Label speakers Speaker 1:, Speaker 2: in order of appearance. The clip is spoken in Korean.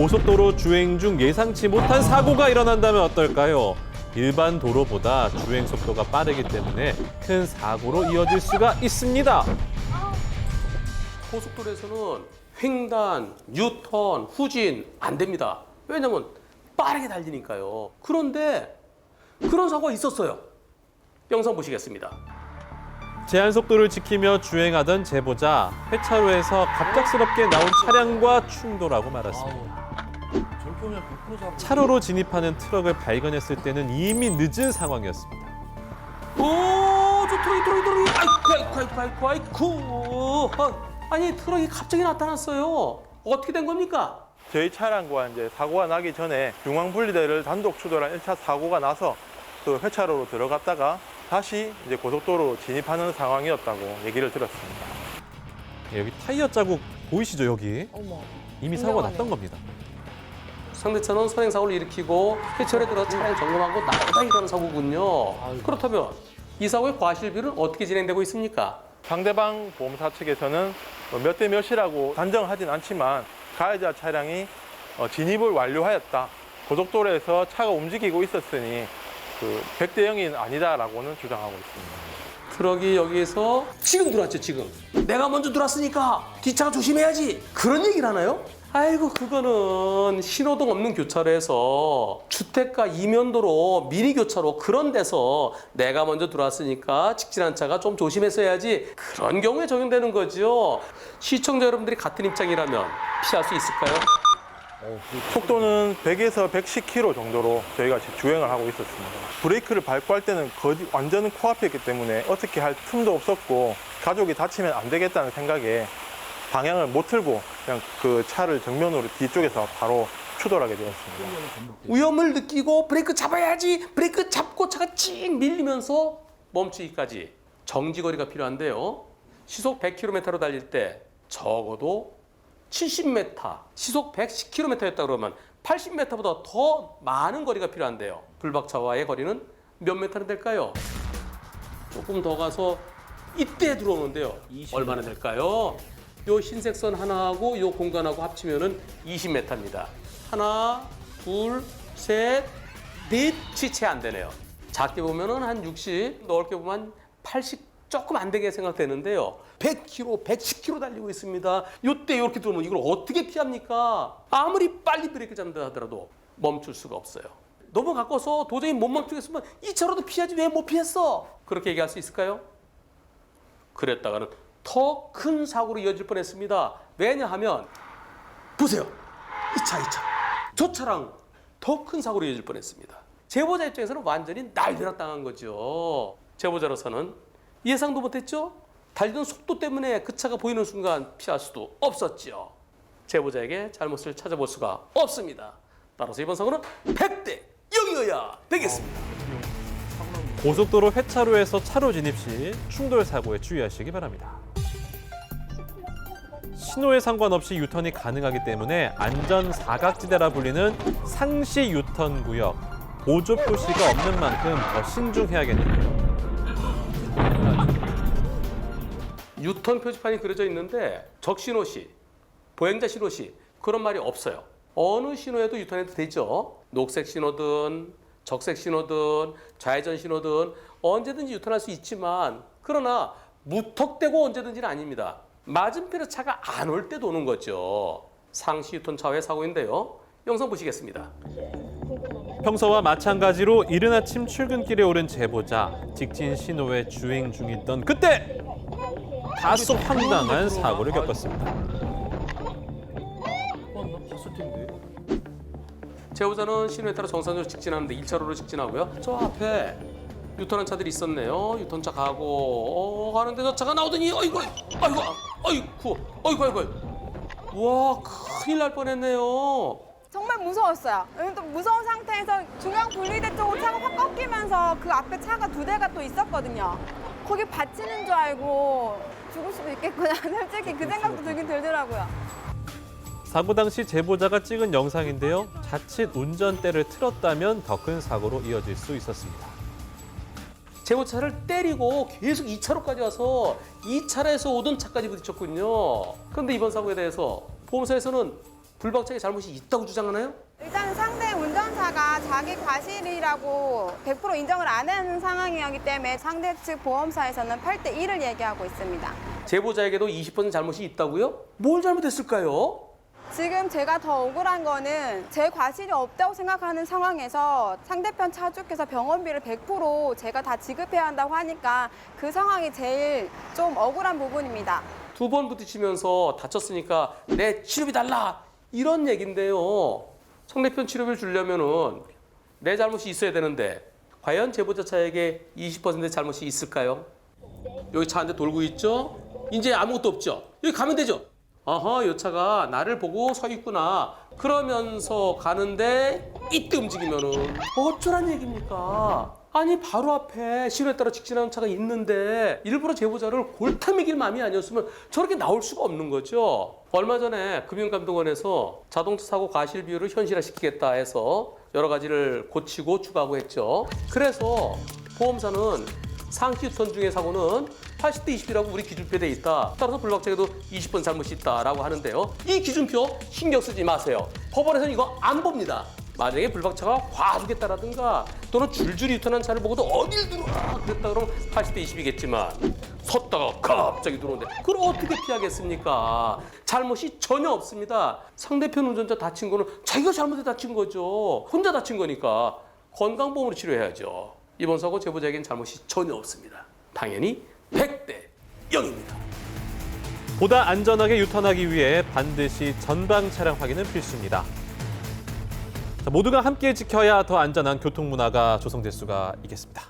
Speaker 1: 고속도로 주행 중 예상치 못한 사고가 일어난다면 어떨까요? 일반 도로보다 주행 속도가 빠르기 때문에 큰 사고로 이어질 수가 있습니다.
Speaker 2: 고속도로에서는 횡단, 유턴, 후진 안 됩니다. 왜냐면 빠르게 달리니까요. 그런데 그런 사고가 있었어요. 영상 보시겠습니다.
Speaker 1: 제한 속도를 지키며 주행하던 제보자 회차로에서 갑작스럽게 나온 차량과 충돌하고 말았습니다. 차로로 진입하는 트럭을 발견했을 때는 이미 늦은 상황이었습니다.
Speaker 2: 오, 저 트럭이 트럭이 트럭이 아이쿠 아이쿠 아이쿠 아이쿠 아이쿠 아니 트럭이 갑자기 나타났어요. 어떻게 된 겁니까?
Speaker 3: 저희 차량과 이제 사고가 나기 전에 중앙 분리대를 단독 추돌한 1차 사고가 나서 그 회차로로 들어갔다가 다시 이제 고속도로 진입하는 상황이었다고 얘기를 들었습니다.
Speaker 1: 여기 타이어 자국 보이시죠 여기?
Speaker 4: 어머.
Speaker 1: 이미 사고가. 났던 겁니다.
Speaker 2: 상대차는 선행 사고를 일으키고 회철에 들어 차량 점검하고 나가다 일어난 사고군요. 그렇다면 이 사고의 과실비는 어떻게 진행되고 있습니까?
Speaker 3: 상대방 보험사 측에서는 뭐몇대 몇이라고 단정하진 않지만 가해자 차량이 어, 진입을 완료하였다. 고속도로에서 차가 움직이고 있었으니 그 100대 0이 아니다라고는 주장하고 있습니다.
Speaker 2: 트럭이 여기에서 지금 들어왔죠 지금 내가 먼저 들어왔으니까 뒷차가 조심해야지 그런 얘기를 하나요? 아이고 그거는 신호등 없는 교차로에서 주택가 이면도로 미니 교차로 그런 데서 내가 먼저 들어왔으니까 직진한 차가 좀 조심해서 해야지 그런 경우에 적용되는 거죠 시청자 여러분들이 같은 입장이라면 피할 수 있을까요?
Speaker 3: 속도는 100에서 110km 정도로 저희가 주행을 하고 있었습니다. 브레이크를 밟고 할 때는 거의 완전 코앞이었기 때문에 어떻게 할 틈도 없었고 가족이 다치면 안 되겠다는 생각에 방향을 못 틀고 그냥 그 차를 정면으로 뒤쪽에서 바로 추돌하게 되었습니다.
Speaker 2: 위험을 느끼고 브레이크 잡아야지 브레이크 잡고 차가 찡 밀리면서 멈추기까지 정지거리가 필요한데요 시속 100km로 달릴 때 적어도 70m 시속 110km였다 그러면 80m보다 더 많은 거리가 필요한데요 불박차와의 거리는 몇 m는 될까요? 조금 더 가서 이때 들어오는데요 얼마나 될까요? 요 흰색 선 하나하고 요 공간하고 합치면은 20m입니다. 하나, 둘, 셋, 넷이 채 안 되네요. 작게 보면은 한 60, 넓게 보면 한80 조금 안 되게 생각되는데요. 100km, 110km 달리고 있습니다. 요때 이렇게 들어오면 이걸 어떻게 피합니까? 아무리 빨리 브레이크 잡는다 하더라도 멈출 수가 없어요. 너무 가까워서 도저히 못 멈추겠으면 이 차로도 피하지 왜 못 피했어? 그렇게 얘기할 수 있을까요? 그랬다가는 더 큰 사고로 이어질 뻔했습니다. 왜냐하면 보세요. 이 차, 이 차. 저 차랑 더 큰 사고로 이어질 뻔했습니다. 제보자 입장에서는 완전히 날벼락 당한 거죠. 제보자로서는 예상도 못했죠. 달리던 속도 때문에 그 차가 보이는 순간 피할 수도 없었죠. 제보자에게 잘못을 찾아볼 수가 없습니다. 따라서 이번 사고는 100대 0이어야 되겠습니다.
Speaker 1: 고속도로 회차로에서 차로 진입 시 충돌 사고에 주의하시기 바랍니다. 신호에 상관없이 유턴이 가능하기 때문에 안전 사각지대라 불리는 상시 유턴 구역 보조 표시가 없는 만큼 더 신중해야겠는데요.
Speaker 2: 유턴 표지판이 그려져 있는데 적신호 시, 보행자 신호 시 그런 말이 없어요. 어느 신호에도 유턴해도 되죠. 녹색 신호든 적색 신호든 좌회전 신호든 언제든지 유턴할 수 있지만 그러나 무턱대고 언제든지는 아닙니다. 맞은편에 차가 안 올 때 도는 거죠. 상시 유턴 차후의 사고인데요. 영상 보시겠습니다.
Speaker 1: 평소와 마찬가지로 이른 아침 출근길에 오른 제보자 직진 신호에 주행 중이던 그때 다소 황당한 사고를 겪었습니다.
Speaker 2: 제보자는 신호에 따라 정상적으로 직진하는데 1차로로 직진하고요. 저 앞에 유턴한 차들이 있었네요. 유턴차 가고 어, 가는데 저 차가 나오더니 어이구 아이고 아이고 어이구 아이고 와 큰일 날 뻔했네요.
Speaker 4: 정말 무서웠어요. 또 무서운 상태에서 중앙 분리대 쪽으로 차가 확 꺾이면서 그 앞에 차가 두 대가 또 있었거든요. 거기 받치는 줄 알고 죽을 수도 있겠구나. 솔직히 그 생각도 들긴 들더라고요.
Speaker 1: 사고 당시 제보자가 찍은 영상인데요. 자칫 운전대를 틀었다면 더 큰 사고로 이어질 수 있었습니다.
Speaker 2: 제보차를 때리고 계속 2차로까지 와서 2차로에서 오던 차까지 부딪혔군요. 그런데 이번 사고에 대해서 보험사에서는 불박차에 잘못이 있다고 주장하나요?
Speaker 4: 일단은 상대 운전사가 자기 과실이라고 100% 인정을 안 하는 상황이었기 때문에 상대 측 보험사에서는 8대 1을 얘기하고 있습니다.
Speaker 2: 제보자에게도 20% 잘못이 있다고요? 뭘 잘못했을까요?
Speaker 4: 지금 제가 더 억울한 거는 제 과실이 없다고 생각하는 상황에서 상대편 차주께서 병원비를 100% 제가 다 지급해야 한다고 하니까 그 상황이 제일 좀 억울한 부분입니다.
Speaker 2: 두 번 부딪히면서 다쳤으니까 내 치료비 달라 이런 얘긴데요. 상대편 치료비를 주려면은 내 잘못이 있어야 되는데 과연 제보자 차에게 20%의 잘못이 있을까요? 여기 차 한 대 돌고 있죠? 이제 아무것도 없죠? 여기 가면 되죠? 어허, 이 차가 나를 보고 서 있구나. 그러면서 가는데 이때 움직이면은 어쩌란 얘기입니까? 아니 바로 앞에 신호에 따라 직진하는 차가 있는데 일부러 제보자를 골타매길 마음이 아니었으면 저렇게 나올 수가 없는 거죠. 얼마 전에 금융감독원에서 자동차 사고 과실 비율을 현실화시키겠다 해서 여러 가지를 고치고 추가하고 했죠. 그래서 보험사는 상시 유턴 중의 사고는 80대 20이라고 우리 기준표에 돼 있다. 따라서 불박차에도 20번 잘못이 있다라고 하는데요. 이 기준표 신경 쓰지 마세요. 법원에서는 이거 안 봅니다. 만약에 불박차가 과속했다라든가 또는 줄줄이 유턴한 차를 보고도 어딜 들어와 그랬다 그러면 80대 20이겠지만 섰다가 갑자기 들어오는데 그걸 어떻게 피하겠습니까? 잘못이 전혀 없습니다. 상대편 운전자 다친 거는 자기가 잘못해 다친 거죠. 혼자 다친 거니까 건강보험으로 치료해야죠. 이번 사고 제보자에겐 잘못이 전혀 없습니다. 당연히 100대 0입니다.
Speaker 1: 보다 안전하게 유턴하기 위해 반드시 전방 차량 확인은 필수입니다. 자, 모두가 함께 지켜야 더 안전한 교통 문화가 조성될 수가 있겠습니다.